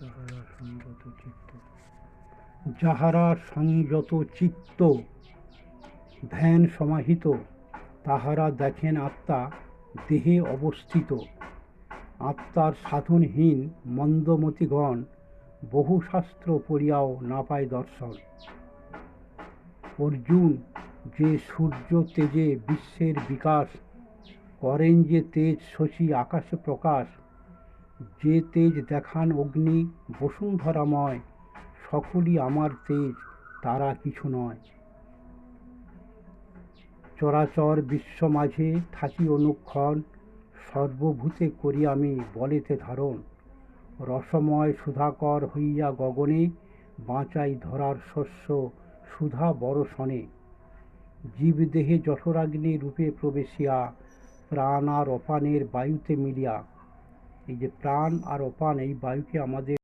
যাহারা সংযত চিত্ত যাহারা সংযত চিত্ত ধ্যান সমাহিত, তাহারা দেখেন আত্মা দেহে অবস্থিত। আত্মার সাধনহীন মন্দমতিগণ বহু শাস্ত্র পড়িয়াও না পায় দর্শন। অর্জুন যে সূর্য তেজে বিশ্বের বিকাশ, করেন যে তেজ শশী আকাশে প্রকাশ যে তেজ দেখান অগ্নি, বসুন্ধরাময়, সকলই আমার তেজ, তারা কিছু নয়। চরাচর বিশ্ব মাঝে থাকি অনুক্ষণ, সর্বভূতে করি আমি বলেতে ধারণ। রসময় সুধাকর হইয়া গগনে, বাঁচাই ধরার শস্য সুধা বরষণে। জীবদেহে যঠরাগ্নি রূপে প্রবেশিয়া প্রাণ আর অপানের বায়ুতে মিলিয়া এই যে প্রাণ আর অপান এই বায়ুকে আমাদের